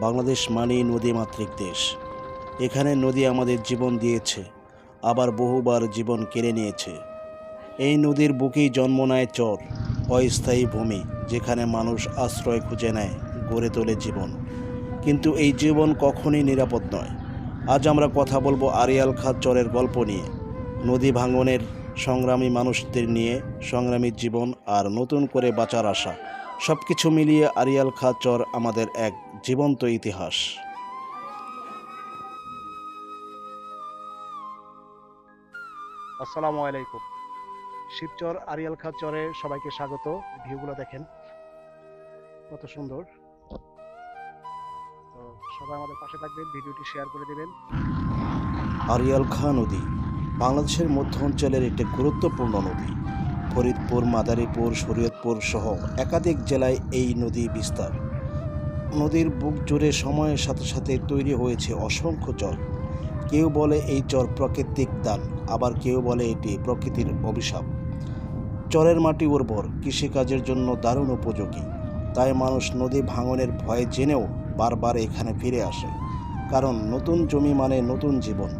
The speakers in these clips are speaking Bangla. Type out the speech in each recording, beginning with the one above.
বাংলাদেশ মানেই নদীমাতৃক দেশ। এখানে নদী আমাদের জীবন দিয়েছে, আবার বহুবার জীবন কেড়ে নিয়েছে। এই নদীর বুকেই জন্ম নেয় চর, অস্থায়ী ভূমি, যেখানে মানুষ আশ্রয় খুঁজে নেয়, গড়ে তোলে জীবন। কিন্তু এই জীবন কখনই নিরাপদ নয়। আজ আমরা কথা বলব আরিয়াল খাঁ চরের গল্প নিয়ে, নদী ভাঙনের সংগ্রামী মানুষদের নিয়ে, সংগ্রামী জীবন আর নতুন করে বাঁচার আশা। সব কিছু মিলিয়ে আরিয়াল খাঁ চর আমাদের এক জীবন্ত ইতিহাস। আসসালামু আলাইকুম। শিবচর আরিয়াল খাঁ চরে সবাইকে স্বাগত। ভিউগুলো দেখেন। কত সুন্দর। তো সবাই আমাদের পাশে থাকবেন ভিডিওটি শেয়ার করে দেবেন। আরিয়াল খাঁ নদী বাংলাদেশের মধ্য অঞ্চলের একটি গুরুত্বপূর্ণ নদী। ফরিদপুর মাদারীপুর শরীয়তপুর সহ একাধিক জেলায় এই নদী বিস্তার। নদীর বুক জুড়ে সময়ের সাথে সাথে তৈরি হয়েছে অসংখ্য চর। কেউ বলে এই চর প্রাকৃতিক দান, আবার কেউ বলে এটি প্রকৃতির অভিশাপ। চরের মাটি উর্বর, কৃষিকাজের জন্য দারুণ উপযোগী। তাই মানুষ নদী ভাঙনের ভয় জেনেও বারবার এখানে ফিরে আসে। কারণ নতুন জমি মানে নতুন জীবন,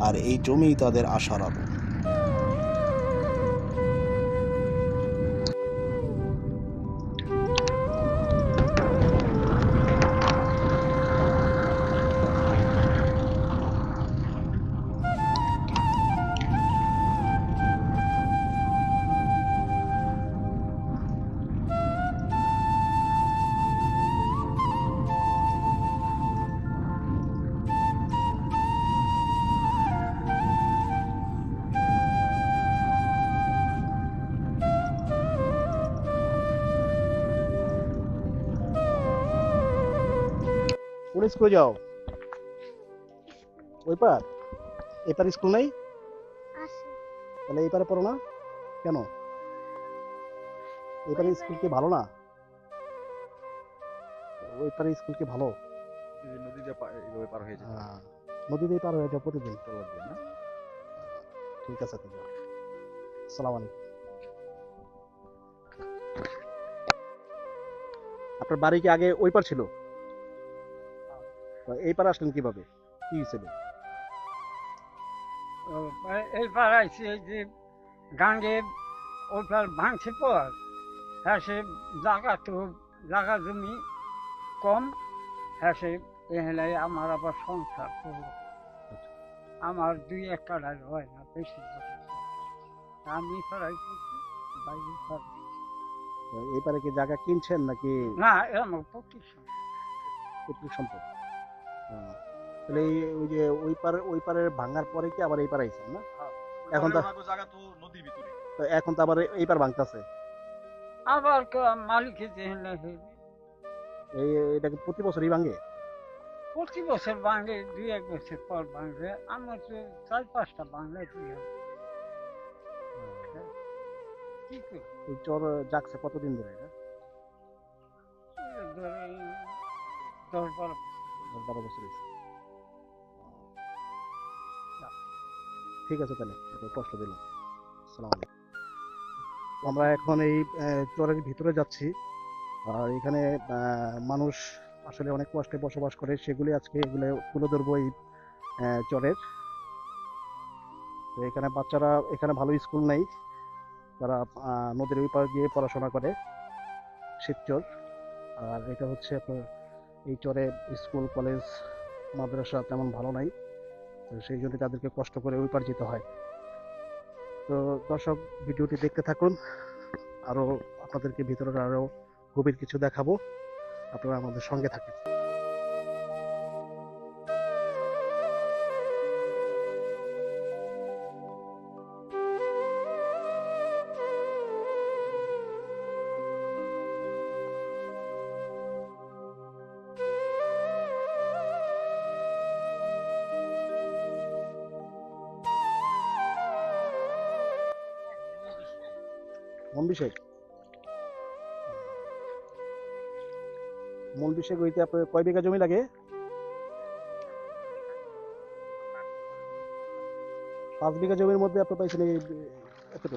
আর এই জমিই তাদের আশার আলো। কোন স্কুলে যাও। ওই পার এপার স্কুল নেই? আছে। তাহলে এই পারে পড়ো না? কেন? এপারে স্কুল কি ভালো না? ওই পারে স্কুল কি ভালো? এই নদী যে পা- এইভাবে পার হয়ে যেতে হ্যাঁ, নদীতেই পার হয়ে যাও প্রতিদিন। না? ঠিক আছে তাহলে। সালাম আলাইকুম। আপনার বাড়ি কি আগে ওই পার ছিল? এই পার আসলেন কীভাবে? কি এ- এই এই যে গাঙ্গে ওটার ভাঙছে পর। হ্যাঁ সে জায়গা তো জায়গা জমি কম। হ্যাঁ সে এহেলাই আমার আবার সংসার করব। আমার দুই এক কাড়ার হয় না বেশি। আমি পাড়াই বাইরে এই পারে কি জায়গা কিনছেন নাকি? না আমার প্রতিষ্ঠান পৈতৃক সম্পদ। তাহলে ওই যে ওই পারে ওই পারের ভাঙার পরে কি আবার এই পারে আইছেন না? এখন তো- জায়গা তো নদীর ভিতরে। তো এখন তো আবার এই পার ভাঙতেছে? আবার ক- মালিকের যে এই এটাকে প্রতি বছরই ভাঙে? প্রতি বছর ভাঙে দুই এক বছর পর ভাঙবে আমার তো চার পাঁচটা ভাঙলে। কি এই চর জাগছে কতদিন ধরে এটা? দশ বারো বারো বছর হয়েছে। ঠিক আছে তাহলে কষ্ট দিলাম। সালাম আমরা এখন এই চরের ভিতরে যাচ্ছি। আর এখানে মানুষ আসলে অনেক কষ্টে বসবাস করে, সেগুলি আজকে এগুলো তুলে ধরবো এই চরের। তো এখানে বাচ্চারা, এখানে ভালো স্কুল নেই। তারা নদীর ওই পার গিয়ে পড়াশোনা করে, শিবচর। আর এটা হচ্ছে আপনার এই চরে স্কুল, কলেজ, মাদ্রাসা তেমন ভালো নাই। তো সেই জন্য তাদেরকে কষ্ট করে উপার্জিত হয়। তো দর্শক, ভিডিওটি দেখতে থাকুন। আরও আপনাদেরকে ভিতরের আরও গভীর কিছু দেখাবো। আপনারা আমাদের সঙ্গে থাকেন। মন্দিশেক মন্দিশেক হইতে আপনার কয় বিঘা জমি লাগে? পাঁচ বিঘা জমির মধ্যে আপনি পাইছেন এই, এতটুকু।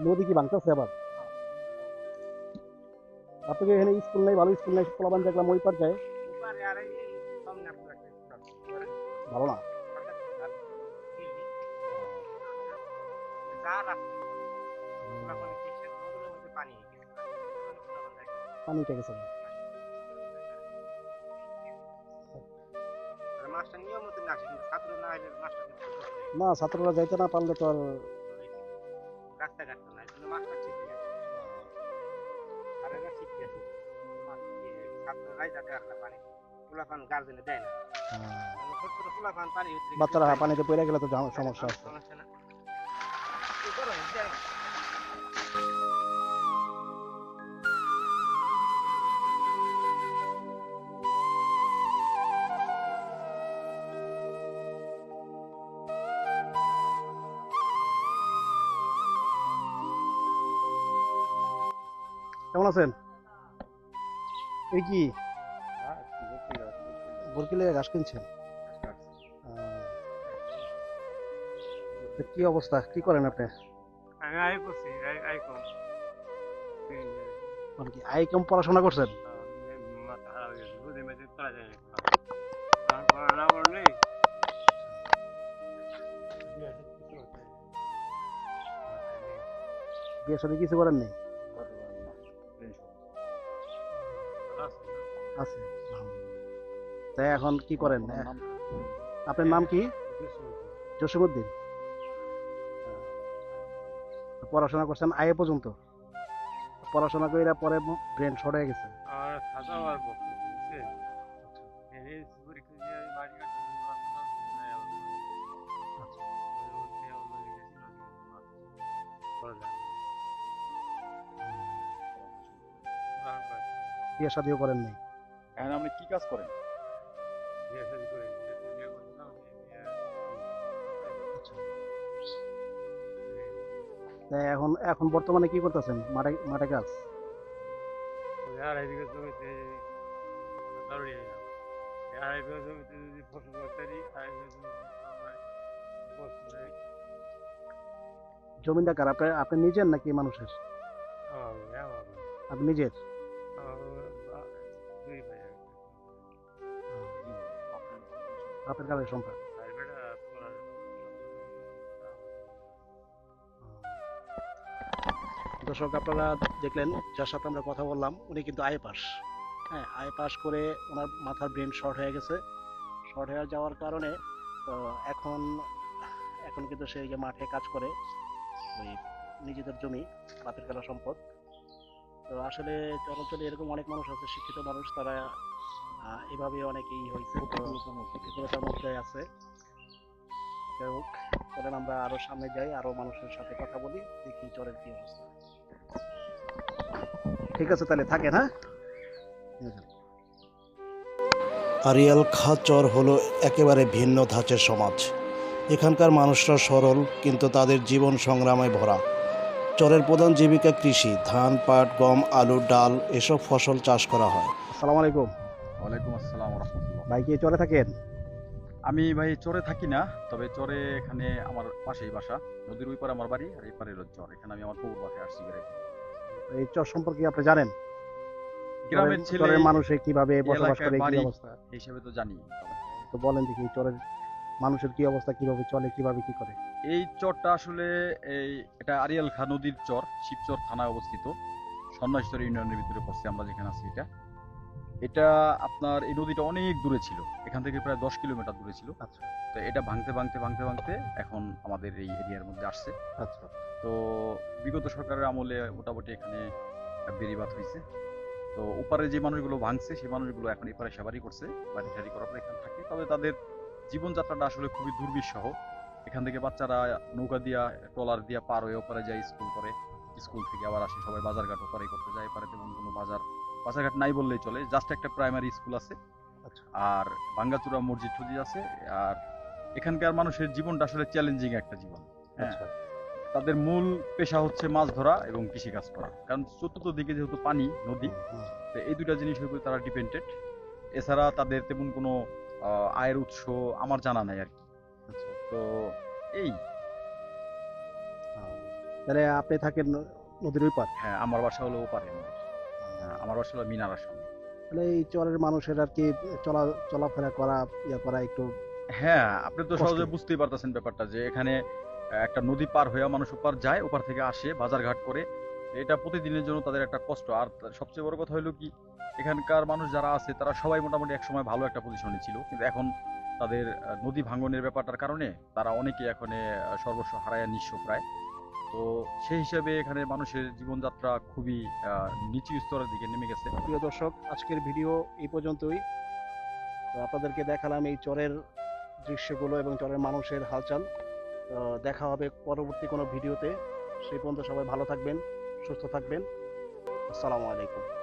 নদী কি ভাঙতেছে আবার। আপনাকে এখানে স্কুল নাই ভালো স্কুল নাই পোলাবান দেখলাম ওই পার যায়। ভালো না? পানি উঠে গেছে। না ছাত্ররা যাইতে না পারলে তো আর রাস্তাঘাট তো নাই কিন্তু মাছটা ঠিকই আছে আর এটা ঠিকই আছে ছাত্ররাই যাতে আসলে পানি। ফুলাফান গার্জেনে দেয় না। মানে ছোট ছোট ফুলাফান পানি বাচ্চারা হ্যাঁ, পানিতে পড়ে গেলে তো সমস্যা আছে। সমস্যা না। কেমন আছেন? এই কি? বরকিলে ঘাস কিনছেন? কি অবস্থা? কি করেন আপনি? আমি আই করছি আই আই কম। মানে কি আই কম পড়াশোনা করছেন? গেছে বিয়ে সাথে কিছু করেন নেই আছে তাই এখন কি করেন আপনার নাম কি জসিমুদ্দিন পড়াশোনা করছেন আয়ে পর্যন্ত পড়াশোনা করে পরে ব্রেন শর্ট হয়ে গেছে আচ্ছা। বিয়ে শাদিও করেন নাই এখন আপনি কি কাজ করেন? আচ্ছা। এখন এখন বর্তমানে কি করতেছেন? মাঠে মাঠে কাজ? আড়াই বিঘা জমিতে যদি ফসল করতে আড়াই বিঘা। জমিটা কার? আপনি আপনি নিজের নাকি মানুষের? আপনি নিজের? দুই ভাই। আর কি। আপনার কারের সংখ্যা বেটা পড়ার দর্শক আপনারা দেখলেন যার সাথে আমরা কথা বললাম উনি কিন্তু আই পাস। হ্যাঁ আই পাস করে ওনার মাথার ব্রেন শর্ট হয়ে গেছে। শর্ট হয়ে যাওয়ার কারণে তো এখন এখন কিন্তু সে যে মাঠে কাজ করে ওই নিজেদের জমি বাপের খেলা সম্পদ। তো আসলে চলাচলে এরকম অনেক মানুষ আছে শিক্ষিত মানুষ তারা এভাবে অনেকেই হয়েছে মধ্যে আছে। যাই হোক চলেন আমরা আরও সামনে যাই আরও মানুষের সাথে কথা বলি দেখি চরের কি অবস্থা। ঠিক আছে তাহলে থাকেন হ্যাঁ? আরিয়াল খা চর হলো একেবারে ভিন্ন ধাঁচের সমাজ। এখানকার মানুষরা সরল কিন্তু তাদের জীবন সংগ্রামে ভরা। চরের প্রধান জীবিকা কৃষি ধান পাট গম আলু ডাল এসব ফসল চাষ করা হয়। আসসালামু আলাইকুম। ওয়ালাইকুম আসসালাম রহমতুল্লাহ ভাই কি চরে থাকেন? আমি ভাই চরে থাকি না তবে চরে এখানে আমার পাশেই বাসা নদীর ওই পারে আমার বাড়ি আর এই পারে চর। এখানে আমি আমার পৌর বাসায় আসছি বেড়াইতে এই চর সম্পর্কে আপনি জানেন? গ্রামের ছেলে মানুষে কীভাবে বসবাস করে কি অবস্থা? হিসেবে তো জানি। তো বলেন দেখি চরের মানুষের কি অবস্থা কীভাবে চলে কীভাবে কি করে? এই চরটা আসলে এই এটা আরিয়াল খা নদীর চর শিবচর থানায় অবস্থিত। সন্ন্যাসচর ইউনিয়নের ভিতরে পড়ছে আমরা যেখানে আছি এটা। এটা আপনার এই নদীটা অনেক দূরে ছিল। এখান থেকে প্রায় দশ কিলোমিটার দূরে ছিল। আচ্ছা। তো এটা ভাঙতে ভাঙতে ভাঙতে ভাঙতে এখন আমাদের এই এরিয়ার মধ্যে আসছে। আচ্ছা। তো বিগত সরকারের আমলে মোটামুটি এখানে বেরিবাদ হয়েছে তো ওপারে যে মানুষগুলো ভাঙছে সেই মানুষগুলো এখন এপারে সেবারি করছে বাড়ি টাড়ি করার পর এখানে থাকে। তবে তাদের জীবনযাত্রাটা আসলে খুবই দুর্বিষহ। এখান থেকে বাচ্চারা নৌকা দিয়া ট্রলার দিয়া পার হয়ে ওপারে যায় স্কুল করে। স্কুল থেকে আবার আসে সবাই বাজারঘাট ওপারে করতে যায়। এপারে তেমন কোনো বাজার বাজারঘাট নাই বললেই চলে জাস্ট একটা প্রাইমারি স্কুল আছে। আচ্ছা। আর ভাঙ্গাচুরা মসজিদ টসজিদ আছে আর এখানকার মানুষের জীবনটা আসলে চ্যালেঞ্জিং একটা জীবন হ্যাঁ। আচ্ছা। তাদের মূল পেশা হচ্ছে মাছ ধরা এবং কৃষিকাজ করা। কারণ চতুর্থ দিকে যেহেতু পানি নদী তো এই দুটা জিনিসের উপর তারা ডিপেন্ডেড এছাড়া তাদের তেমন কোনো আয়ের উৎস আমার জানা নাই আর কি। আচ্ছা। তো এই। তাহলে আপনি থাকেন নদীর ওই পার হ্যাঁ আমার বাসা হলো ওপারে নদীর। আমার বাসা হলো মিনারার সামনে। তাহলে এই চরের মানুষের আর কি চলা চলাফেরা করা ইয়া করা একটু হ্যাঁ আপনি তো সহজে বুঝতেই পারতেছেন ব্যাপারটা যে এখানে একটা নদী পার হয়ে মানুষ ওপার যায় ওপার থেকে আসে বাজারঘাট করে। এটা প্রতিদিনের জন্য তাদের একটা কষ্ট। আর সবচেয়ে বড় কথা হলো কি এখানকার মানুষ যারা আছে তারা সবাই মোটামুটি একসময় ভালো একটা পজিশনে ছিল। কিন্তু এখন তাদের নদী ভাঙনের ব্যাপারটার কারণে তারা অনেকে এখন সর্বস্ব হারায় নিঃস্ব প্রায়। তো সেই হিসাবে এখানে মানুষের জীবনযাত্রা খুবই নিচু স্তরের দিকে নেমে গেছে। প্রিয় দর্শক, আজকের ভিডিও এই পর্যন্তই। তো আপনাদেরকে দেখালাম এই চরের দৃশ্যগুলো এবং চরের মানুষের হালচাল। দেখা হবে পরবর্তী কোনো ভিডিওতে। সেই পর্যন্ত সবাই ভালো থাকবেন, সুস্থ থাকবেন। আসসালামু আলাইকুম।